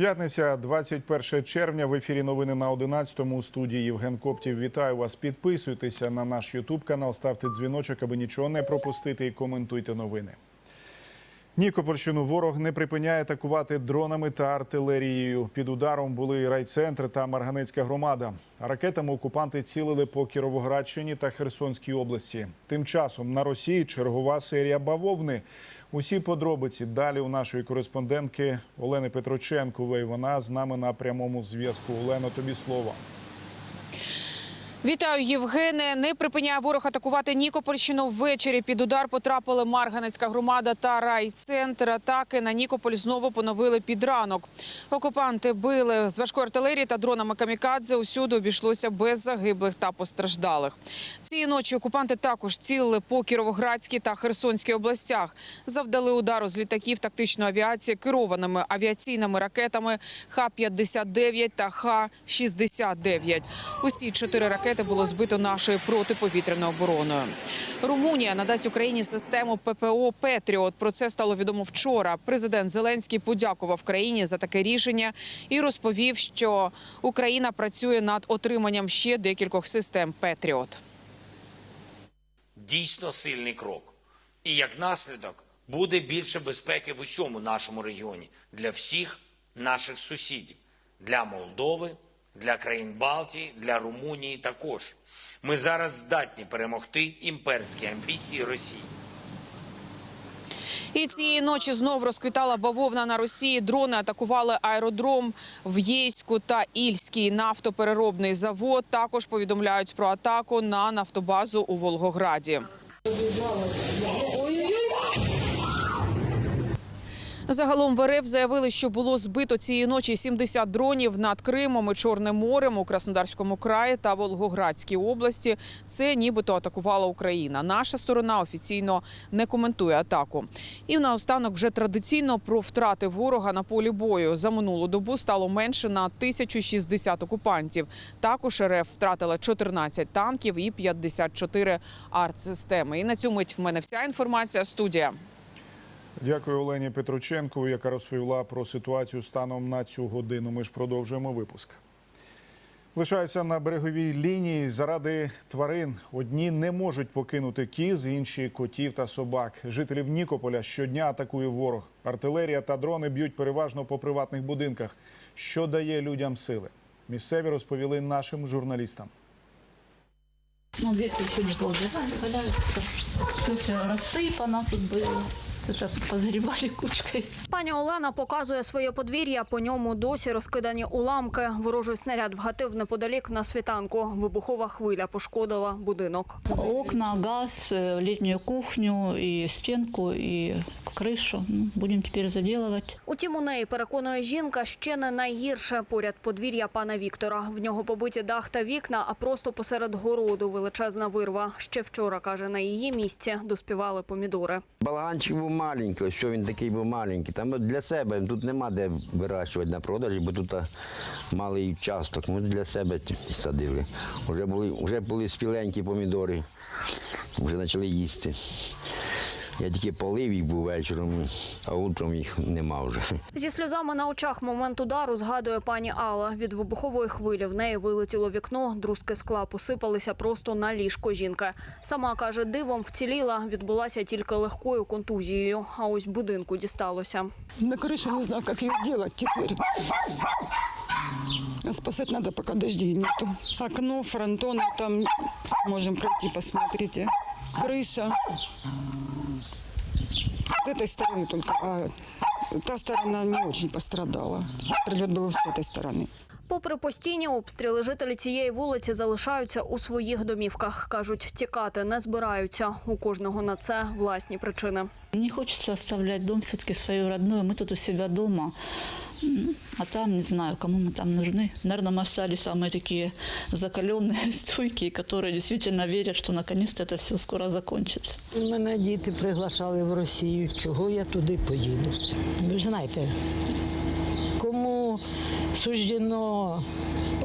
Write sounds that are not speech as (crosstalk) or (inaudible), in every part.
П'ятниця, 21 червня. В ефірі новини на 11-му. У студії Євген Коптів. Вітаю вас. Підписуйтеся на наш Ютуб канал, ставте дзвіночок, аби нічого не пропустити і коментуйте новини. Нікопольщину ворог не припиняє атакувати дронами та артилерією. Під ударом були райцентр та Марганецька громада. Ракетами окупанти цілили по Кіровоградщині та Херсонській області. Тим часом на Росії чергова серія бавовни. Усі подробиці далі у нашої кореспондентки Олени Петроченкової. Вона з нами на прямому зв'язку. Олено, тобі слово. Вітаю, Євгене. Не припиняє ворог атакувати Нікопольщину. Ввечері під удар потрапили Марганецька громада та райцентр. Атаки на Нікополь знову поновили під ранок. Окупанти били з важкої артилерії та дронами камікадзе. Усюди обійшлося без загиблих та постраждалих. Цієї ночі окупанти також цілили по Кіровоградській та Херсонській областях. Завдали удару з літаків тактичної авіації керованими авіаційними ракетами Х-59 та Х-69. Усі чотири ракети було збито нашою протиповітряною обороною. Румунія надасть Україні систему ППО Петріот. Про це стало відомо вчора. Президент Зеленський подякував країні за таке рішення і розповів, що Україна працює над отриманням ще декількох систем Петріот. дійсно сильний крок. І як наслідок буде більше безпеки в усьому нашому регіоні для всіх наших сусідів, для Молдови, для країн Балтії, для Румунії також. Ми зараз здатні перемогти імперські амбіції Росії. І цієї ночі знов розквітала бавовна на Росії. Дрони атакували аеродром в Єйську та Ільський нафтопереробний завод. Також повідомляють про атаку на нафтобазу у Волгограді. Загалом в РФ заявили, що було збито цієї ночі 70 дронів над Кримом і Чорним морем у Краснодарському краї та Волгоградській області. Це нібито атакувала Україна. Наша сторона офіційно не коментує атаку. І наостанок вже традиційно про втрати ворога на полі бою. За минулу добу стало менше на 1060 окупантів. Також РФ втратила 14 танків і 54 артсистеми. І на цю мить в мене вся інформація. Студія. Дякую Олені Петроченкову, яка розповіла про ситуацію станом на цю годину. Ми ж продовжуємо випуск. Лишаються на береговій лінії заради тварин. Одні не можуть покинути кіз, інші котів та собак. Жителів Нікополя щодня атакує ворог. Артилерія та дрони б'ють переважно по приватних будинках, що дає людям сили. Місцеві розповіли нашим журналістам. Ну, ветки еще не. Тут все рассыпано тут было Это позгребали кучкой. Пані Олена показує своє подвір'я. По ньому досі розкидані уламки. Ворожий снаряд вгатив неподалік на світанку. Вибухова хвиля пошкодила будинок. Окна, газ, э, летнюю кухню, и стенку, и крышу. Ну, Будем теперь заделывать. Утім, у неї переконує жінка ще не найгірше поряд подвір'я пана Віктора. В нього побиті дах та вікна, а просто посеред городу величезна вирва. Ще вчора каже, на її місці доспівали помідори. Балаганчик був маленький, що він такий був маленький. Там для себе тут нема де вирощувати на продажі, бо тут малий часток. Ми для себе садили. Вже були, вже були спіленькі помідори, вже почали їсти. Я тільки полив їх був вечором, а утром їх нема вже. Зі сльозами на очах момент удару згадує пані Алла. Від вибухової хвилі в неї вилетіло вікно, друзки скла посипалися просто на ліжко жінки. Сама каже, дивом вціліла, відбулася тільки легкою контузією. А ось будинку дісталося. На крышу не знаю, как ее делать теперь. А спасать надо, пока дождей нету. Окно, фронтон, там можем пройти, посмотрите. Крыша С этой стороны только, а та сторона не очень пострадала. Прилет был с этой стороны. Попри постійні обстріли, жителі цієї вулиці залишаються у своїх домівках. Кажуть, тікати не збираються. У кожного на це власні причини. Не хочется оставлять дом все-таки свое родное. Мы тут у себя дома. М, А там, не знаю, кому мы там нужны. Наверное, мы остались самые такие закаленные, стойкие, (laughs) которые действительно верят, что наконец-то это все скоро закончится. Мене діти приглашали в Росію. Чого я туди поїду? Ви ж знаєте, кому суждено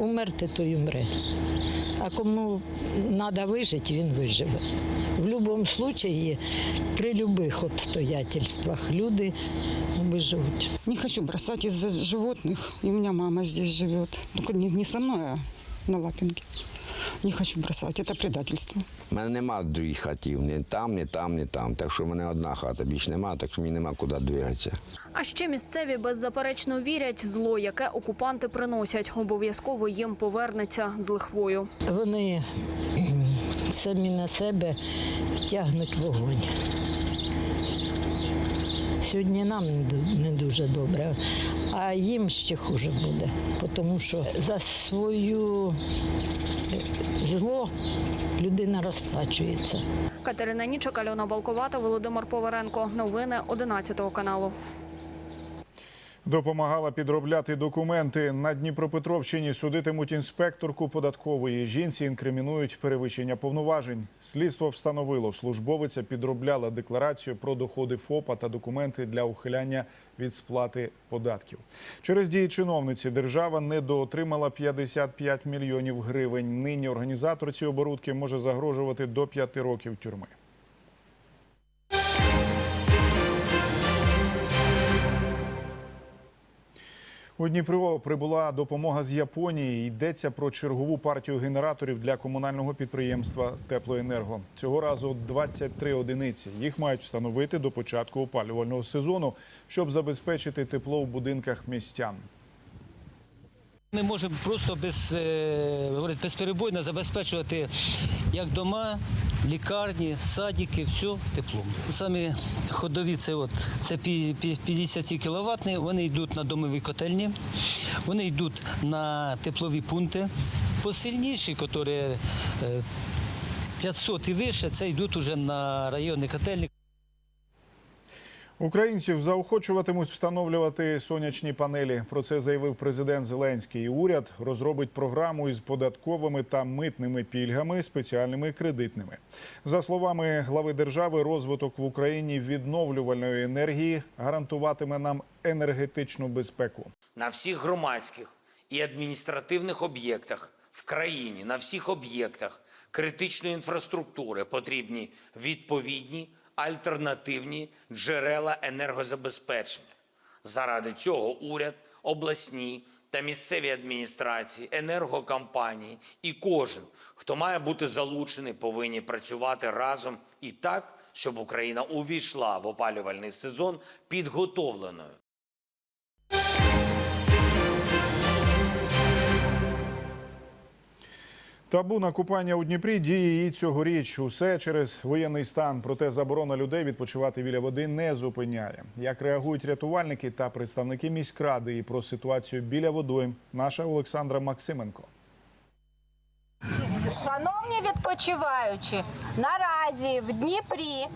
умерти, той умре. А кому треба вижити, він виживе. В будь-якому випадку, при будь-яких обстоятельствах люди виживуть. Не хочу бросать из-за животных. И у меня мама здесь живет. Только не, не со мной, а на Лапинке. Не хочу бросать. Это предательство. У мене нема других хатів, ні там, ні там, ні там. Так що в мене одна хата, більше нема, так що мені нема куди двигатися. А ще місцеві беззаперечно вірять, зло, яке окупанти приносять, обов'язково їм повернеться з лихвою. Вони самі на себе тягнуть вогонь. Сьогодні нам не дуже добре, а їм ще хуже буде, тому що за свою е, зло людина розплачується. Катерина Нічок, Альона Балковата, Володимир Поваренко. Новини 11 каналу. Допомагала підробляти документи. На Дніпропетровщині судитимуть інспекторку податкової. Жінці інкримінують перевищення повноважень. Слідство встановило, службовиця підробляла декларацію про доходи ФОПа та документи для ухиляння від сплати податків. Через дії чиновниці держава недоотримала 55 мільйонів гривень. Нині організаторці оборудки може загрожувати до 5 років тюрми. У Дніпро прибула допомога з Японії. Йдеться про чергову партію генераторів для комунального підприємства Теплоенерго. Цього разу 23 одиниці. Їх мають встановити до початку опалювального сезону, щоб забезпечити тепло в будинках містян. Ми можемо просто без, е, говорить, безперебойно забезпечувати як дома, лікарні, садики, все теплом. Самі ходові це, от, це пі- пі- 50 кВт, вони йдуть на домові котельні, вони йдуть на теплові пункти. Посильніші, які е, 500 і вище, це йдуть уже на районні котельні. Українців заохочуватимуть встановлювати сонячні панелі. Про це заявив президент Зеленський. Уряд розробить програму із податковими та митними пільгами, спеціальними кредитними. За словами глави держави, розвиток в Україні відновлювальної енергії гарантуватиме нам енергетичну безпеку. на всіх громадських і адміністративних об'єктах в країні, на всіх об'єктах критичної інфраструктури потрібні відповідні альтернативні джерела енергозабезпечення. Заради цього уряд, обласні та місцеві адміністрації, енергокомпанії і кожен, хто має бути залучений, повинні працювати разом і так, щоб Україна увійшла в опалювальний сезон підготовленою Табу на купання у Дніпрі діє і цьогоріч. Усе через воєнний стан. Проте заборона людей відпочивати біля води не зупиняє. Як реагують рятувальники та представники міськради і про ситуацію біля водойм, наша Олександра Максименко. Шановні відпочиваючі, наразі в Дніпрі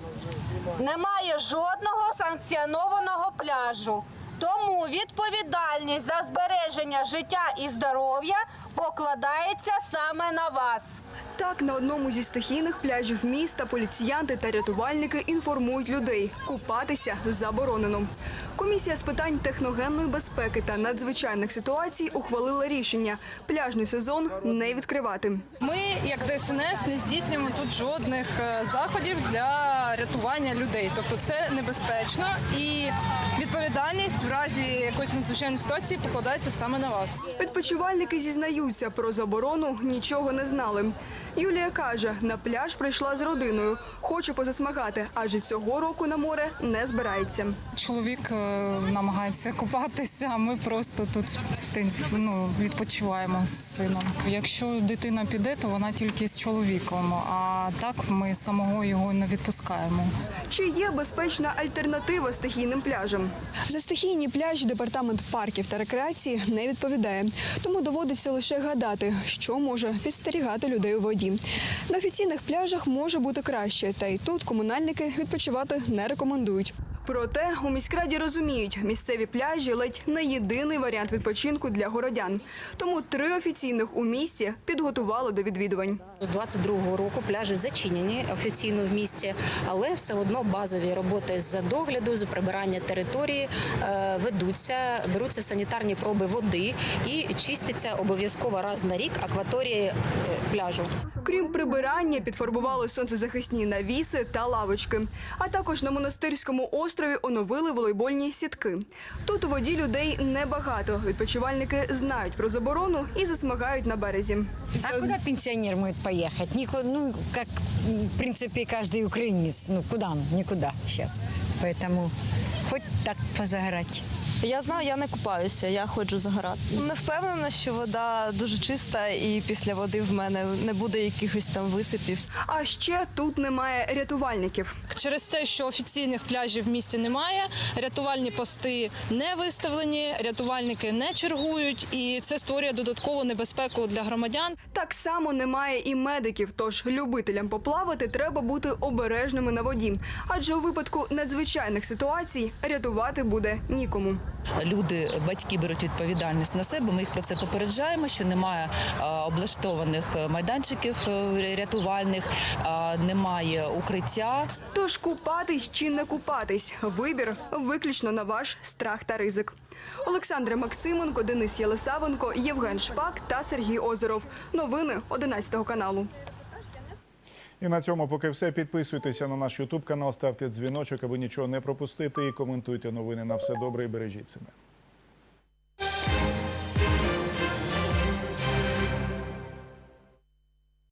немає жодного санкціонованого пляжу. Тому відповідальність за збереження життя і здоров'я покладається саме на вас. Так, на одному зі стихійних пляжів міста поліціянти та рятувальники інформують людей – купатися заборонено. Комісія з питань техногенної безпеки та надзвичайних ситуацій ухвалила рішення – пляжний сезон не відкривати. Ми, як ДСНС, не здійснюємо тут жодних е, заходів для рятування людей. Тобто це небезпечно і відповідальність в разі якоїсь надзвичайної ситуації покладається саме на вас. Відпочивальники зізнаються, про заборону нічого не знали. Юлія каже, на пляж прийшла з родиною, хоче позасмагати, адже цього року на море не збирається. Чоловік е, намагається купатися, а ми просто тут ну, відпочиваємо з сином. Якщо дитина піде, то вона тільки з чоловіком, а так ми самого його не відпускаємо. Чи є безпечна альтернатива стихійним пляжам? За стихійні пляжі департамент парків та рекреації не відповідає, тому доводиться лише гадати, що може підстерігати людей у воді. На офіційних пляжах може бути краще, та й тут комунальники відпочивати не рекомендують. Проте у міськраді розуміють, місцеві пляжі ледь не єдиний варіант відпочинку для городян. Тому три офіційних у місті підготували до відвідувань. З 22-го року пляжі зачинені офіційно в місті, але все одно базові роботи з догляду, з прибирання території е, ведуться, беруться санітарні проби води і чиститься обов'язково раз на рік акваторії е, пляжу. Крім прибирання, підфарбували сонцезахисні навіси та лавочки. А також на монастирському острові оновили волейбольні сітки. Тут у воді людей небагато. Відпочивальники знають про заборону і засмагають на березі. А куди пенсіонер може поїхати? Никуда, ну, як, в принципі, кожен українець. Ну, куда Нікуди зараз. Тому хоч так позагорать. Я знаю, я не купаюся, я ходжу загорати. Не впевнена, що вода дуже чиста, і після води в мене не буде якихось там висипів. А ще тут немає рятувальників. Через те, що офіційних пляжів в місті немає, рятувальні пости не виставлені, рятувальники не чергують, і це створює додаткову небезпеку для громадян. Так само немає і медиків, тож любителям поплавати треба бути обережними на воді. Адже у випадку надзвичайних ситуацій рятувати буде нікому. Люди, батьки беруть відповідальність на себе. Ми їх про це попереджаємо, що немає облаштованих е, майданчиків е, рятувальних, немає укриття. Тож купатись чи не купатись вибір виключно на ваш страх та ризик. Олександра Максименко, Денис Єлисавенко, Євген Шпак та Сергій Озеров. Новини 11 каналу. І на цьому поки все. Підписуйтеся на наш Ютуб канал, ставте дзвіночок, аби нічого не пропустити. І коментуйте новини на все добре і бережіть себе.